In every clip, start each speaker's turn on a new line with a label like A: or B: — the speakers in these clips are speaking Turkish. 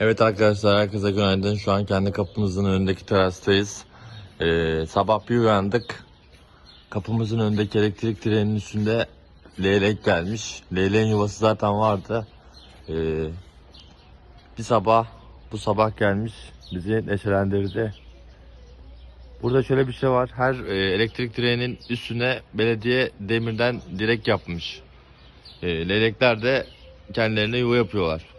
A: Evet arkadaşlar herkese günaydın. Şu an kendi kapımızın önündeki terastayız. Ee, sabah bir uyandık. Kapımızın önündeki elektrik direğinin üstünde leylek gelmiş. Leyleğin yuvası zaten vardı. Ee, bir sabah bu sabah gelmiş bizi neşelendirdi. Burada şöyle bir şey var. Her e, elektrik direğinin üstüne belediye demirden direk yapmış. E, leylekler de kendilerine yuva yapıyorlar.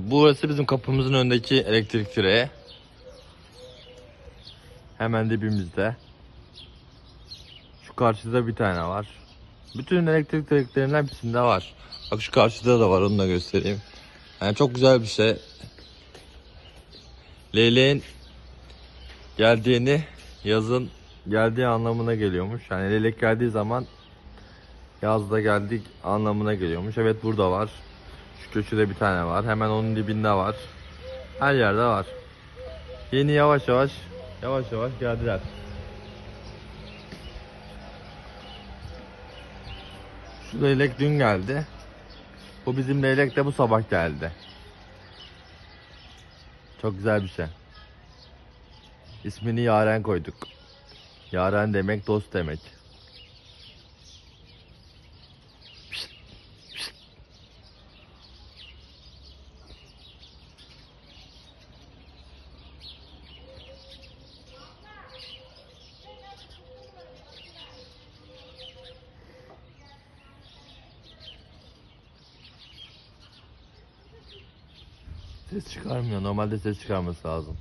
A: Burası bizim kapımızın önündeki elektrik direği. Hemen dibimizde. Şu karşıda bir tane var. Bütün elektrik direklerinin hepsinde var. Bak şu karşıda da var onu da göstereyim. Yani çok güzel bir şey. Leyleğin geldiğini yazın geldiği anlamına geliyormuş. Yani leylek geldiği zaman yazda geldik anlamına geliyormuş. Evet burada var. Şu köşede bir tane var. Hemen onun dibinde var. Her yerde var. Yeni yavaş yavaş yavaş yavaş geldiler. Şu leylek dün geldi. Bu bizim leylek de bu sabah geldi. Çok güzel bir şey. İsmini Yaren koyduk. Yaren demek dost demek. Ses çıkarmıyor. Normalde ses çıkarması lazım.